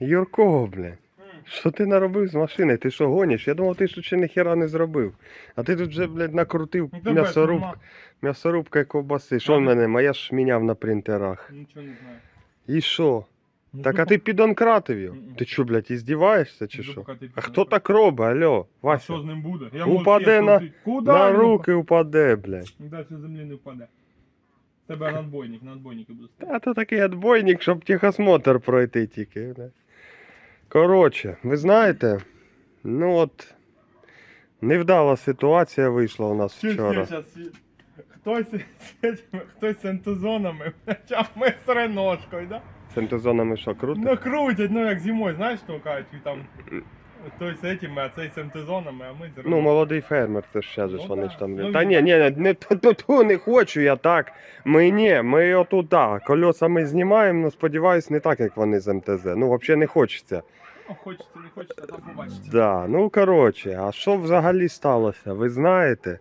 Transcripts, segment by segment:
Юрко, блядь. Що ти наробив з машини? Ти що гониш? Я думав, ти тут ще ніхера не зробив. А ти тут вже, блядь, накрутив Ну, м'ясоруб... нема. м'ясорубка і ковбаси. Що в Ага. мене? Моя ж міняв на принтерах. Нічого не знаю. І що? Ну, Так, а ти підонкратив його? Мгм. Ти що, блядь, іздіваєшся чи що? А хто так робить, алло? А Вася? що з ним буде? Я Упаде на-. Куда На він руки упаде, блядь. упаде? Далі землі не впаде. Тебе надбойник, надбойники будуть стояти. А то такий отбойник, щоб техосмотр пройти тільки. бля. Коротше, ви знаєте, ну от невдала ситуація вийшла у нас вчора. Хтось хтось з ентузонами, а ми з реношкою, да? З ентузонами що, круто? Ну крутять, ну як зимою, знаєш, що кажуть, там той з этими, а цей з ентузонами, а ми з Ну, молодий фермер, це ж ще ж Ну вони ж там. Ну, Та ні, ні, не ту, не хочу я так. Ми ні, ми отут, да, кольоса ми знімаємо, але сподіваюсь, не так, як вони з МТЗ. Ну, взагалі не хочеться. Хочеться, не хочеться, там побачите. Да, ну коротше, а що взагалі сталося? Ви знаєте,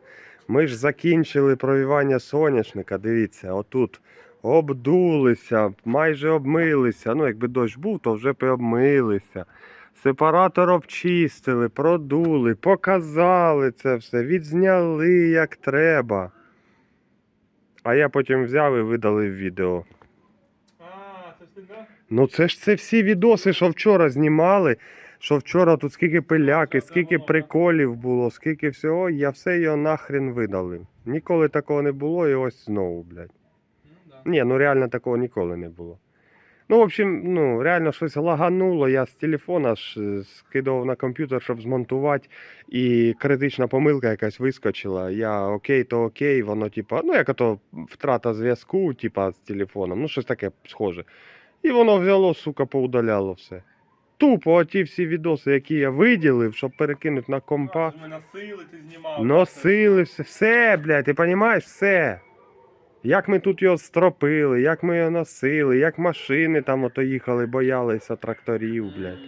ми ж закінчили провівання соняшника. Дивіться, отут обдулися, майже обмилися. Ну, якби дощ був, то вже б обмилися. Сепаратор обчистили, продули, показали це все, відзняли як треба. А я потім взяв і видалив відео. Ну це ж це всі відоси, що вчора знімали. Що вчора тут скільки пиляки, скільки приколів було, скільки всього, я все його нахрен видалив. Ніколи такого не було, і ось знову, блядь. Ну. Ні, ну реально такого ніколи не було. Ну, в общем, ну, реально щось лагануло. Я з телефона ж е, скидував на комп'ютер, щоб змонтувати, і критична помилка якась вискочила. Я окей, то окей, воно, типа, ну, як ото втрата зв'язку, типа, з телефоном, ну, щось таке схоже. І воно взяло, сука, поудаляло все. Тупо оті всі відоси, які я виділив, щоб перекинути на компа. Ми носили, ти знімав. Носили все, все, блядь, ти розумієш, все. Як ми тут його стропили, як ми його носили, як машини там ото їхали, боялися тракторів, блядь.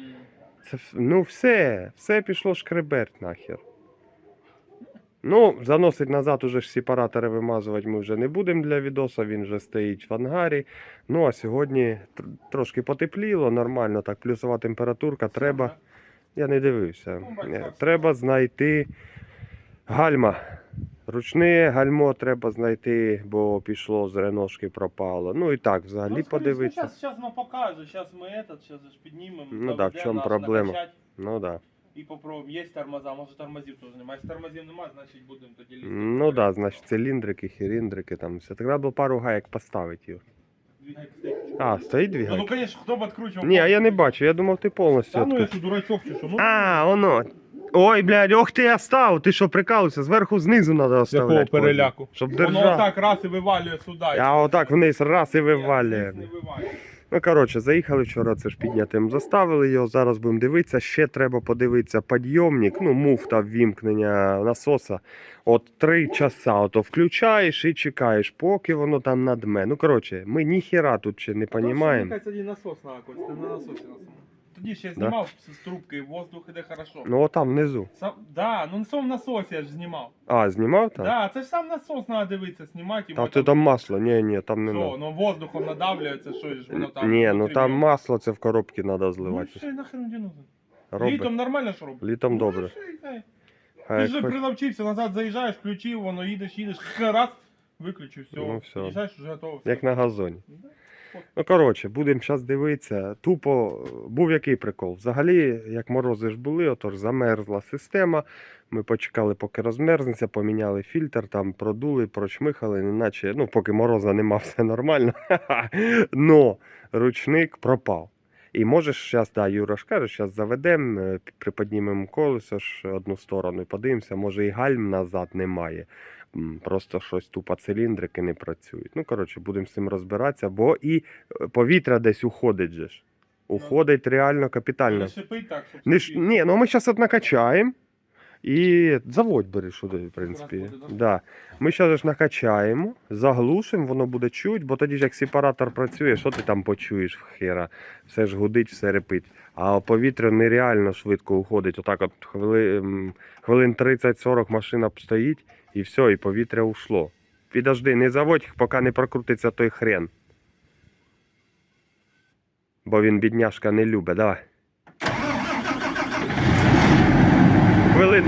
Це, ну все, все пішло шкреберть нахер. Ну, заносить назад уже ж сепаратори вимазувати ми вже не будемо для відоса, він вже стоїть в ангарі. Ну а сьогодні тр- трошки потепліло, нормально, так, плюсова температурка, треба. Я не дивився. Ну, бачиш, Е, так. Треба знайти гальма. Ручне гальмо треба знайти, бо пішло з реношки пропало. Ну і так, взагалі подивитися. Сейчас, сейчас мы покажем, сейчас мы этот, сейчас же ж піднімемо. Ну да, в заведемо, чому наш проблема? накачать Ну да. І попробуємо. Є тормоза, може тормозів теж немає. Якщо тормозів немає, значить будемо тоді лізти. Ну да, значить циліндрики, хіріндрики там все. Так треба було пару гаєк поставити його. Стоїть. А, стоїть дві Ну, ну, гайки? конечно, хто б відкручував? Ні, а я не бачу, я думав, ти повністю. Та ну я відкрив. що, дурачок чи що? Ну, А, воно. Ой, блядь, ох ти я став. Ти що прикалуєшся? Зверху знизу треба з оставляти. якого переляку? Щоб Воно держав. отак раз і вивалює сюди. А отак вниз раз і Ні, вивалює. вниз Не вивалює. Ну, коротше, заїхали вчора, це ж піднятим. Заставили його, зараз будемо дивитися. Ще треба подивитися підйомник, ну, муфта ввімкнення насоса. От три часа ото включаєш і чекаєш, поки воно там надме. Ну, коротше, ми ніхіра тут ще не розуміємо. Насос на на насосі на самому. Тоді ще знімав з трубки, воздух іде хорошо. Ну, отам внизу. Сам, да, ну на самому насосі я ж знімав. А, знімав там? Да, це ж сам насос треба дивитися, знімати. Та ти там масло, ні, ні, там не Що, ну воздухом надавлюється, що ж воно там. Ні, ну там масло це в коробки треба Ну зливати. все, нахрен не Літом нормально ж робить? Літом добре. Ну, хай. Ти ж приловчився, назад заїжджаєш, включив, воно їдеш, їдеш, раз, виключив, все. Ну, все. Їжджаєш, вже готово. все. Як на газоні. Ну, коротше, будемо зараз дивитися. Тупо е, був який прикол. Взагалі, як морози ж були, отож замерзла система. Ми почекали, поки розмерзнеться, поміняли фільтр, там продули, прочмихали, неначе, ну, поки мороза нема, все нормально. Но ручник пропав. І можеш зараз, да, Юра ж каже, зараз заведемо, е, приподнімемо колесо ж одну сторону і подивимося, може і гальм назад немає. Просто щось тупо циліндрики не працюють. Ну, коротше, будемо з цим розбиратися, бо і е, повітря десь уходить же ж. Уходить реально капітально. Не шипить так, щоб Не ш... Ні, ну ми зараз от накачаємо. І заводь бери сюди, в принципі. Да? Ми зараз накачаємо, заглушимо, воно буде чуть, бо тоді ж як сепаратор працює, що ти там почуєш в хера? Все ж гудить, все репить. А повітря нереально швидко уходить. Отак от хвили... хвилин 30-40 машина стоїть і все, і повітря ушло. Підожди, не заводь, поки не прокрутиться той хрен. Бо бо він бідняшка не любить. Давай. Хвилин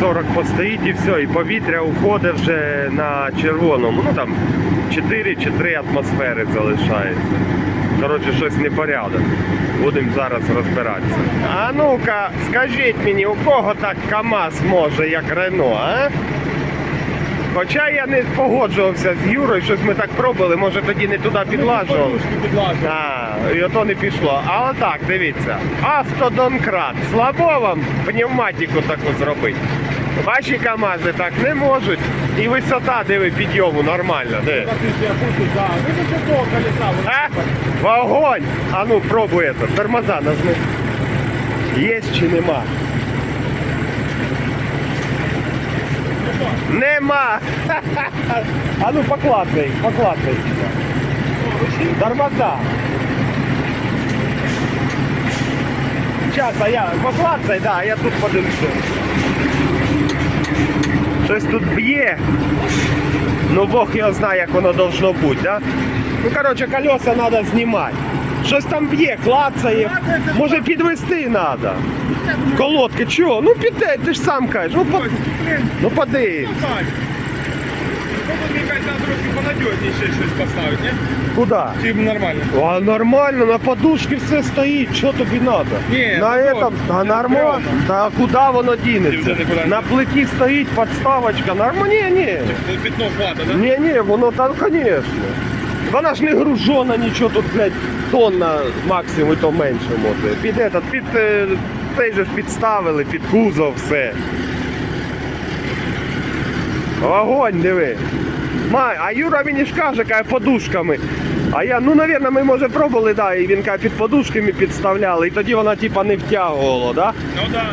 30-40 постоїть і все, і повітря уходить вже на червоному. Ну там 4 чи 3 атмосфери залишається. Коротше, щось непорядок. Будемо зараз розбиратися. А ну-ка, скажіть мені, у кого так КАМАЗ може, як Рено, а? Хоча я не погоджувався з Юрою, щось ми так пробували, може тоді не туди підлажували. А, і ото не пішло. А отак, дивіться. Автодонкрат. Слабо вам пневматику таку зробити. Ваші КАМАЗи так не можуть. І висота, диви, підйому? Так, це колеса, воно А? Вогонь! А ну пробуй это. Тормоза нажми. Є чи нема? Нема! А ну поклацай, поклацай. Тормоза. Сейчас, а я поклацай, да, я тут подивлюся. Щось тут б'є. Ну Бог його знає, як воно должно бути, да? Ну, короче, колеса треба знімати. Щось там б'є, клацає. Може підвести треба. Колодки, чого? Ну піде, ти ж сам кажеш. Ну. Ну тут, мені кажуть, треба трошки щось поставити, ні? Куди? Чи нормально? А нормально, на подушці все стоїть, що тобі треба? Ні, на ну, этом, а нормально. Та куди воно дінеться? не На плиті стоїть подставочка. Нормально, ні, ні. Тут пятно хвата, да? Ні, ні, воно там, звісно. Вона ж не гружона, нічого тут, блядь, тонна максимум, і то менше може. Під этот, під е, цей же підставили, під кузов все. Огонь, диви. Май, а Юра мені ж каже, каже, подушками. А я, ну, навірно, ми може пробували, да, і він каже, під подушками підставляли, і тоді вона типа не втягувала, да? Ну да.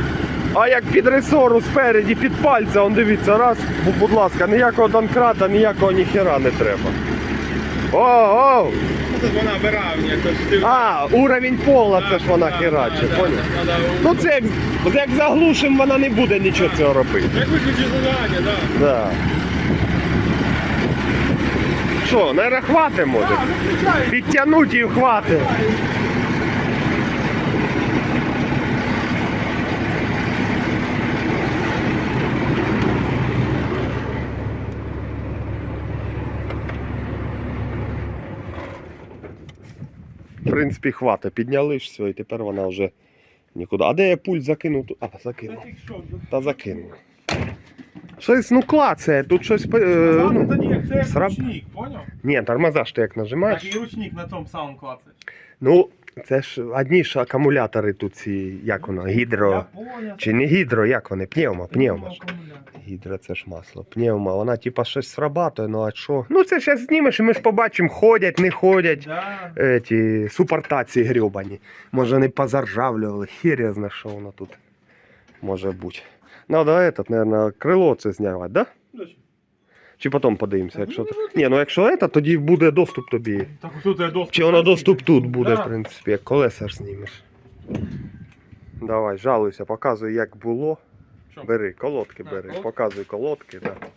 А як під ресору спереді, під пальця, он дивіться, раз, будь ласка, ніякого донкрата, ніякого ніхера не треба. О, о! Ну, Тут вона виравнює. А, уровень пола, це ж вона херачить, да. Ну це як, як заглушим, вона не буде нічого цього робити. Як виключи задання, да. Да. Що, наверное, хватимо? може? Ну. Підтягнуть і хвати. Принципі, хвата. Підняли ж все, і тепер вона вже нікуди. А де я пульт закинув? А, закинув. Та? Та закинув. Щось, ну клацає, тут щось. е, ну, тоді як це як сраб- ручник, поняв? Ні, тормоза ж ти як нажимаєш. Так і ручник на тому самому клацаєш. Ну, це ж одні ж акумулятори тут ці, як воно, гідро. Чи не гідро, як вони? Пневмо. ж. Гідро це ж масло. Пневмо, вона типа щось срабатує, ну а що? Ну це зараз знімеш і ми ж побачимо, ходять, не ходять. Еті супортації грьобані. Може не позаржавлювали, хір я знаю, що воно тут може бути. Надо этот, наверное, крило це знімати, да? Чи потім подивимося, якщо. то- Ні, ну якщо це, тоді буде доступ тобі. Так тут є доступ. Чи воно доступ тут буде, в принципі, як колеса ж знімеш. Давай, жалуйся, показуй, як було. Що? Бери, колодки бери, показуй колодки, так. Да.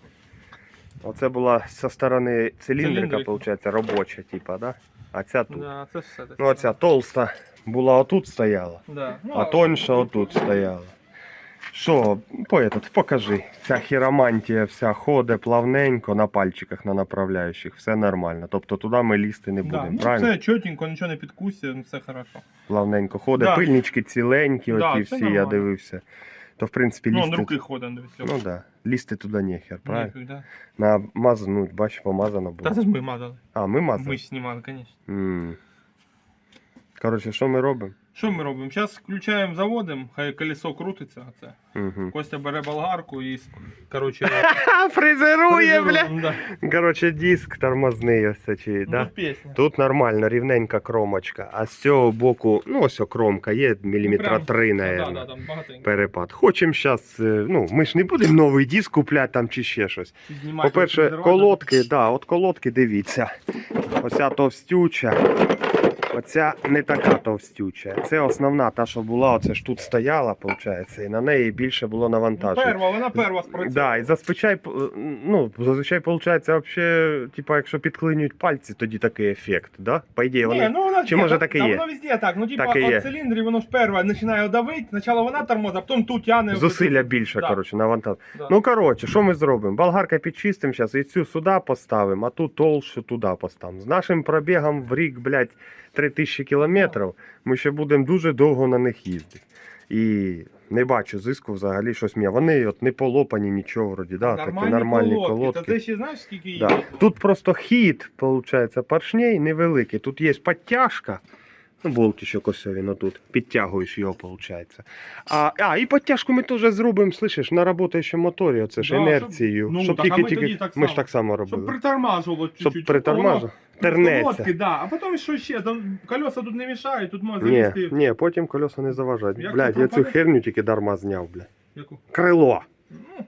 Оце була зі сторони циліндрика, Циліндрика. виходить, робоча, типа, да? А ця тут. Да, це все. Ну, оця толста була отут стояла, Да. Ну, а тоньша отут стояла. Що, по этот, покажи. Ця хіромантія вся ходить плавненько на пальчиках, на направляючих, все нормально. Тобто туди ми лізти не Да. будемо, Ну, правильно? все чотенько, нічого не підкусить, ну, все хорошо. плавненько ходить, Да. пильнички ціленькі, Да, оті всі, я дивився. То в принципі Ну, лізти. он руки ходить, дивись. Ну да, лізти туди нехер, правильно? Ніфіг, да. На мазнуть, бач, помазано Та це ж ми мазали. А, ми мазали. Ми ж знімали, звісно. Коротше, що ми робимо? Що ми робимо? Зараз включаємо, заводимо, хай колесо крутиться. Оце. Угу. Костя бере болгарку і, коротше, Ха, фрезерує, бля. да. Коротше, диск тормозний ось чи, Ну, да? пісня. Тут нормально, рівненька кромочка, а з цього боку, ну ось кромка, є міліметра прям, три, Да, наверное. да, там багатенько. Перепад. Хочемо зараз, ну, ми ж не будемо новий диск купляти там чи ще щось. По-перше, колодки, да, от колодки дивіться. Оця товстюча. Оця не така товстюча. Це основна, та, що була, оце ж тут стояла, виходить, і на неї більше було Ну, навантаження. перва, вона перва спрацювала. Да, і зазвичай, ну, зазвичай виходить, вообще, типа, якщо підклинюють пальці, тоді такий ефект, да? По ідеї, вони... Ні, ну вона Чи може та- таке є? Воно везде так. Ну, типа, Так і є. от циліндрі воно ж перва починає давити. Спочатку вона тормозить, а потім тут тяне. Зусилля більше, Да. коротше, навантаження. Да. Ну, коротше, що ми зробимо? Болгарка підчистимо зараз і цю сюди поставимо, а ту толщу туди поставимо. З нашим пробігом в рік, блядь, 3000 кілометрів, ми ще будемо дуже довго на них їздити. І не бачу зиску взагалі щось м'я. Вони от не полопані нічого вроді, да, такі нормальні колодки. Та ти ще знаєш, скільки їх? Да. Тут просто хід, виходить, поршней невеликий. Тут є підтяжка. Ну, болтичок ось він отут. Підтягуєш його, виходить. А, а, і підтяжку ми теж зробимо, слышиш, на роботаючому моторі, оце ж Да, щоб- ну, щоб так, а тільки, ми тільки... так ми ж само. так само Щоб робили. притормажувало Щоб чуть-чуть. притормажувало. Воно- Тернеться. Колодки, да. А потім що ще? Там колеса тут не мішають, тут можна Ні, завести. ні, потім колеса не заважають. Як Блядь, ти я цю херню тільки дарма зняв, блядь. Яку? Крило. Ну,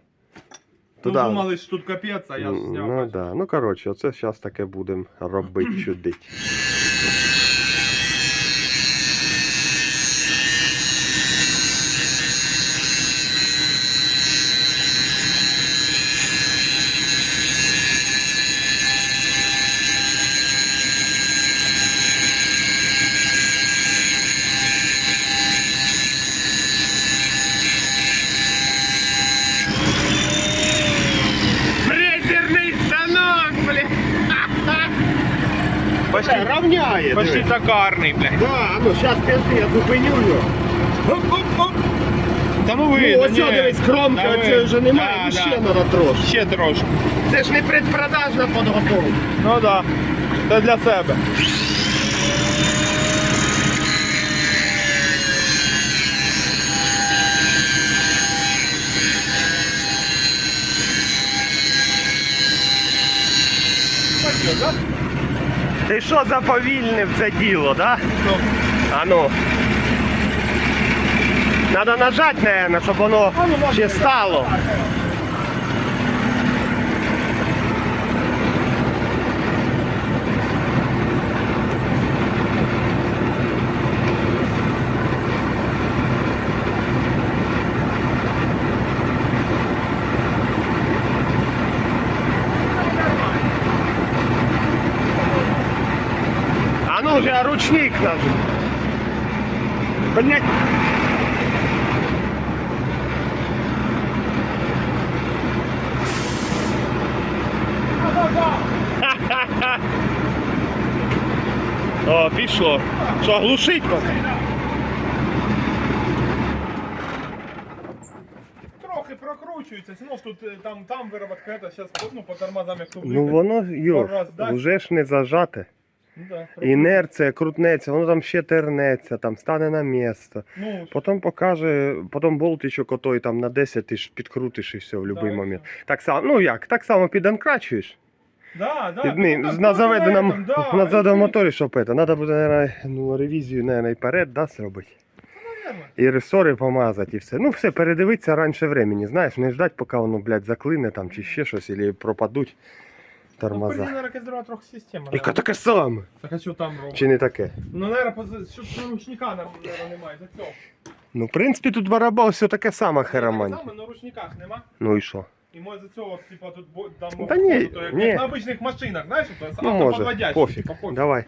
Туда. Думали, що тут капець, а я ж зняв. Ну, да. ну коротше, оце зараз таке будемо робити чудить. Фрезерний станок, блядь! Почти равняє. Почти токарний, блядь. Да, ну зараз п'яти, я зупиню його. Оп-оп-оп. Та ну Ну, ось ні. дивись, кромка, Та видно. вже немає, Да, ну да. ще треба трошки. Ще трошки. Це ж не предпродажна підготовка. Ну да. Це для себе. Ти що заповільнив це діло, да? А ну. Надо нажати, наверное, щоб воно ще стало. А ну же, ручник наш. Блять. О, пішло. Що, глушить? Трохи прокручується, знов тут е, там, там вироботка, це зараз ну, по тормозам як тут Ну воно, Раз вже ж не зажате. Ну, Інерція крутнеться, воно там ще тернеться, там стане на місце. Ну, Потім покаже, потім болтичок отой там на 10 ти ж підкрутиш і все в будь-який момент. Так само, ну як, так само піданкрачуєш. Да, да. Ну, так, на заведеному, этом, да, на і моторі, щоб это, треба буде, наверное, ну, ревізію, наверное, і перед, да, зробити. І ресори помазати, і все. Ну, все, передивитися раніше времени, знаєш, не ждать, поки воно, блядь, заклине там, чи ще щось, або пропадуть Ну, тормоза. реконструювати трохи система. Яка таке саме? Так а що там робить? Чи не таке? Ну, наверное, що що ручника, наверное, немає, за цього. Ну, в принципі, тут барабан все таке саме херомань. Саме, но ручника ж нема. Ну і що? І може за цього, типа, тут бо- там... Та ні, то, як ні. на обичних машинах, знаєш, то Ну, може, автоподводящий, пофіг. типа, пофіг. Давай.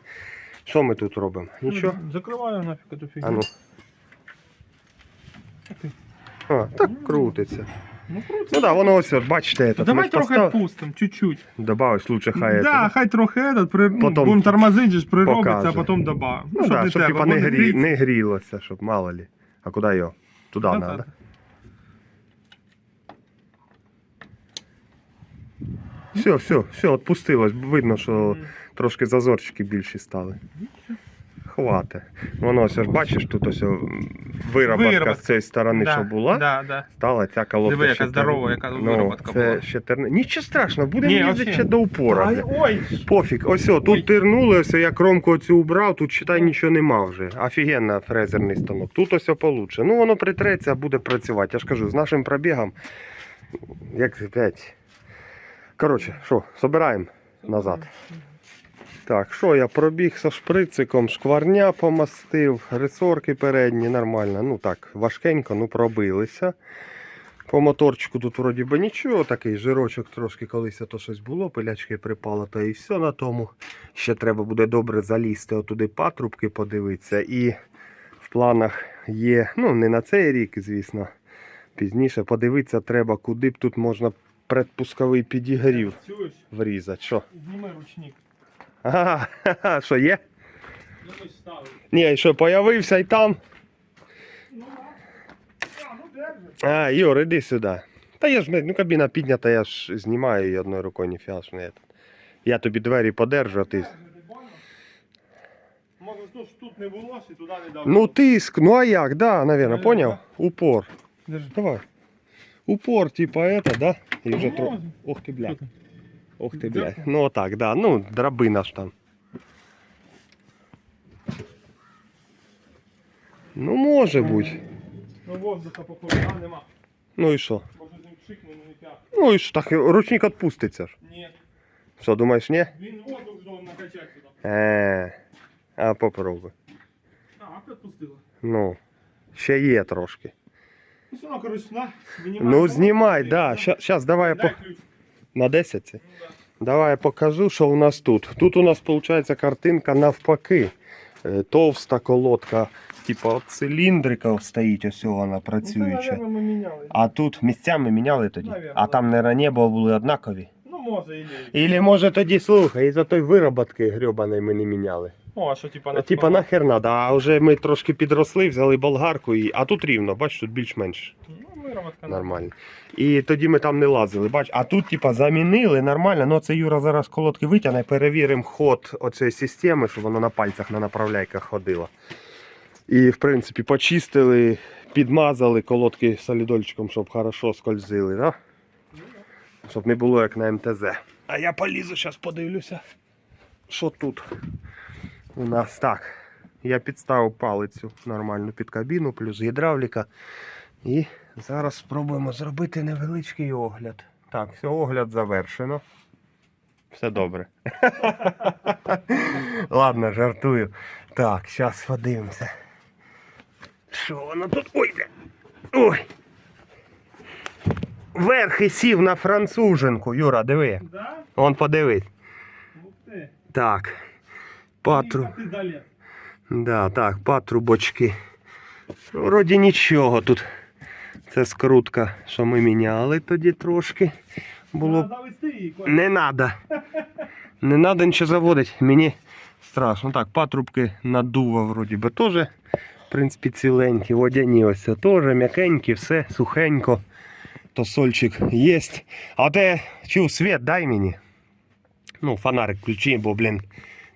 Що ми тут робимо? Нічого? Ну, Закриваю нафіг эту фігню. А ну. А, так крутиться. Ну, круто. Ну да, воно ось, от, бачите, Ну, этот, давай ми трохи постав... відпустимо, чуть-чуть. Добавиш лучше хай. да, это, хай трохи этот, при... ну, Потом будемо тормозити, ж приробиться, покаже. а потім добавимо. Ну, да, щоб тебе, типа не, бо грі... гріться. не грілося, щоб мало ли. А куди його? Туди Да, треба. так. Все, все, все, відпустилось. Видно, що Мгм. трошки зазорчики більші стали. Хвате. Воно ось ж бачиш, тут ось Вироботка. з цієї сторони, Да, що була, Да, да. стала ця колодка. Диви, яка ще здорова, яка ну, вироботка це була. ще терне. Нічого страшного, будемо їздити ще до упора. Ай, ой, Пофіг, ось о, тут тернули, ось я кромку оцю убрав, тут читай нічого нема вже. Офігенно фрезерний станок. Тут ось получше. Ну воно притреться, буде працювати. Я ж кажу, з нашим пробігом, як 5. Коротше, що, собираємо назад. Так, що я пробіг со шприциком, шкварня помастив, ресорки передні, нормально. Ну так, важкенько, ну пробилися. По моторчику тут вроді би нічого, такий жирочок трошки колись то щось було, пилячки припало, то і все на тому. Ще треба буде добре залізти отуди патрубки, подивитися. І в планах є, ну не на цей рік, звісно. Пізніше подивитися треба, куди б тут можна предпусковий підігрів врізати. Що? Зніми ручник. Ага, що є? Ну ось ставиш. Ні, що появився і там. Ну, а, ну держиш. А, Юр, іди сюди. Та я ж ну кабіна піднята, я ж знімаю її одною рукою, ніфіга ж не. Я тобі двері подержу, а ти. Держи? Може тут, тут не було, і туди не дав. Ну тиск, ну а як, да, наверное, Ну, поняв? Упор. Держи. Давай. Упор, типа это, да? І вже Ну, тро... Ох ти, блядь. там? Ох ти, Дзеркало? блядь. Ну так, да. Ну, драбина ж там. Ну, може бути. Ну воздуха по а нема. Ну і що? Може з ним пшикну, ну не п'ять. Ну і ж так, ручник відпуститься ж. Ні. Що, думаєш, ні? Він воздух должен накачати сюди. Е, а попробуй. А, відпустила. Ну, ще є трошки. Ну все, ну, коротше, на, винімай. Ну, знімай, да. Сейчас давай я по... Дай ключ. На 10. це? Ну, да. Давай я покажу, що у нас тут. Тут у нас виходить картинка навпаки. Е, Товста колодка, типа от циліндрика стоїть, ось вона Ну, працююча. наверное, ми міняли. А тут місцями міняли тоді. Наверно, А там не небо були однакові. Ну, може, і Ілі може тоді слухай, із-за той вироботки грьобаної ми не міняли. О, а що, типа, на Типа нахер надо, а вже ми трошки підросли, взяли болгарку, і... а тут рівно, бач, тут більш-менш Ну, вироботка. нормально. І тоді ми там не лазили, бач, а тут типа замінили нормально, ну це Юра зараз колодки витягне, перевіримо ход оцієї системи, щоб воно на пальцях на направляйках ходило. І в принципі почистили, підмазали колодки солідольчиком, щоб хорошо скользили, да? щоб не було як на МТЗ. А я полізу, зараз подивлюся. Що тут у нас так. Я підставив палицю нормально під кабіну, плюс гідравліка. І зараз спробуємо зробити невеличкий огляд. Так, все, огляд завершено. Все добре. Ладно, жартую. Так, зараз подивимося. Що воно тут? Ой, бля. Ой. Верх і сів на француженку. Юра, диви. Да? Он подивись. Так. Патру. Да, так, патрубочки. Вроді нічого тут. Це скрутка, що ми міняли тоді трошки. Було. Не надо. Не надо нічого заводити. Мені страшно. Так, патрубки надува вроді би теж. В принципі, ціленькі. Водяні ось це теж м'якенькі, все сухенько. То сольчик є. А те чув світ, дай мені. Ну, фонарик включи, бо, блін,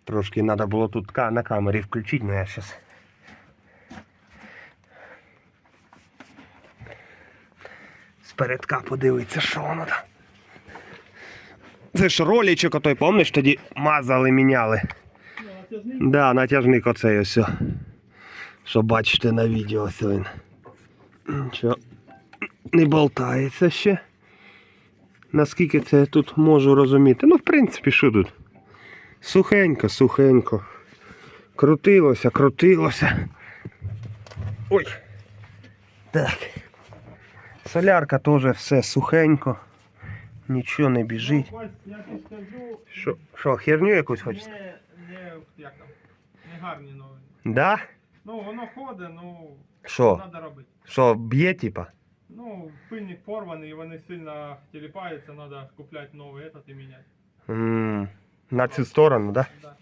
трошки треба було тут на камері включити, ну я зараз. Спередка подивитися, що воно там. Це ж ролічок отой, помниш, тоді мазали, міняли. Натяжний. Да, натяжник оцей ось. Що бачите на відео ось він. Не болтається ще. Наскільки це я тут можу розуміти? Ну, в принципі, що тут? Сухенько, сухенько. Крутилося, крутилося. Ой. Так. Солярка теж все сухенько. Нічого не біжить. Ну, Ось, я тобі скажу. Що, що херню якусь хочете? Не, не, як там, не гарні новини. Да? Ну, воно ходить, ну, Що? треба робити. Що, б'є, типа? Ну, пильник порваний, і вони сильно тіліпаються, треба купляти новий этот і міняти. М, На цю сторону, да? Да.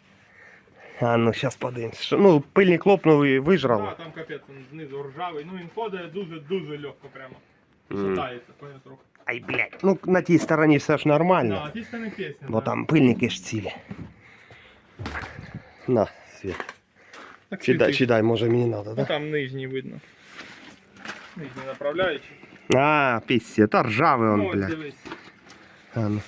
А ну зараз подивимось. Що, ну, пильник лопнув і Да, вижрав. там капець він знизу ржавий. Ну він ходить дуже-дуже легко прямо. Шатається, поняв трохи. Ай, блядь. Ну, на тій стороні все ж нормально. Да, ті не пісня. Бо да. там пильники ж цілі. На, світ. Так Чи дай, світить. чи дай, може мені треба, Ну да? там нижній видно. Нижній направляючий. А, пісня, та ржавий он, Ну, ось блядь. дивись. А, ну.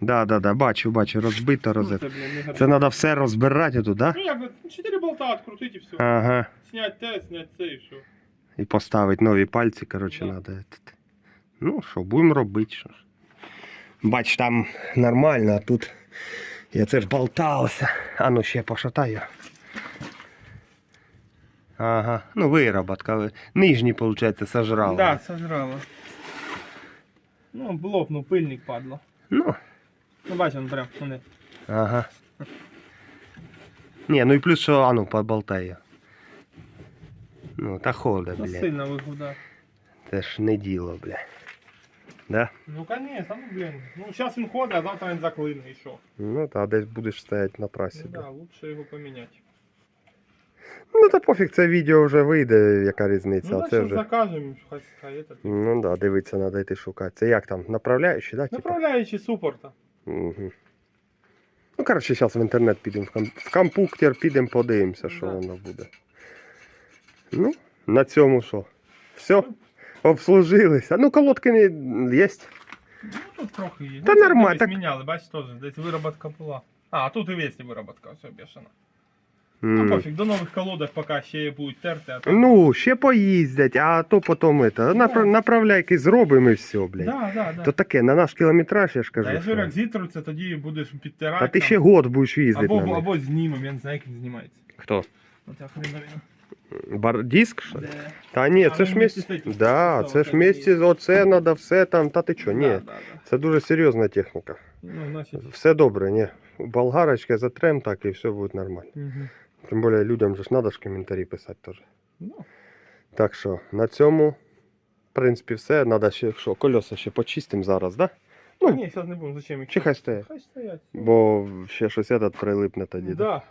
Да, да, да, бачу, бачу, розбито, Ну, розбито. це, блін, не Це треба все розбирати тут, да? Ну як, би, чотири болта відкрутити і все. Ага. Снять те, снять це і все. І поставити нові пальці, коротше, треба. Ну, що, будемо робити. Що ж. Бач, там нормально, а тут Я це ж болтався. А ну ще пошатаю. Ага, ну вироботка. ви- Нижній, виходить, сожрала. Да, сожрала. Ну, лопнув, пильник падло. Ну, Ну, бач, він прям, вони. ага. Ні, ну і плюс, що, а ну, поболтай. Ну, та хода, Ну, блядь. сильно вигуда. Це ж не діло, бля. Да? Ну, конечно, ну, блін. Ну, зараз він ходить, а завтра він заклине і що? Ну, та десь будеш стояти на трасі. Ну, да, лучше його поміняти. Ну та пофіг, це відео вже вийде, яка різниця. Ну, а це вже. закажемо, хай хай этот. Ну да, дивитися, треба йти шукати. Це як там, направляючий, да? Типа? Направляючи супорта. Угу. Ну, коротше, зараз в інтернет підемо, в, ком... в компуктер підемо, подивимося, що Да. воно буде. Ну, на цьому що? Все? Обслужилися. Ну, колодки не є. Ну, тут трохи є. Та ну, це нормально, так- міняли, бачиш, теж, десь вироботка була. А, тут і весь вироботка, все бешено. Ну, пофіг, до нових колодок поки ще будуть терти, а там... Ну, ще поїздять, а то потім это, напра... направляйки зробимо і все, блядь. да, да, да. То таке, на наш кілометраж, я ж кажу. Та я ж що- як зітруться, тоді будеш підтирати. Та ти там. ще год будеш їздити або, на них. або знімем, я не знаю, як він знімається. Хто? Оця хреновина. Бар... Диск, що? Де? Та ні, це ж місці. Да, це ж це місці, оце треба, все там, та ти що, ні. Да, да, да. Це дуже серйозна техніка. Ну, значить. Все добре, ні. Болгарочка затрем так і все буде нормально. Угу. Тим більше людям же ж треба ж коментарі писати теж. Ну, Так що на цьому, в принципі, все. Треба ще що, колеса ще почистимо зараз, да? ну, Ну, ні, зараз не будемо, зачем їх? чи хай стоять. Хай стоять. Бо ще щось этот прилипне тоді. Да. Да.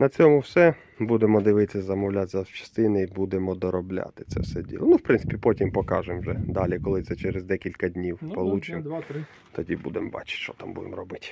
На цьому все. Будемо дивитися, замовляти запчастини і будемо доробляти це все діло. Ну, в принципі, потім покажемо вже далі, коли це через декілька днів Ну, получимо. Тоді будемо бачити, що там будемо робити.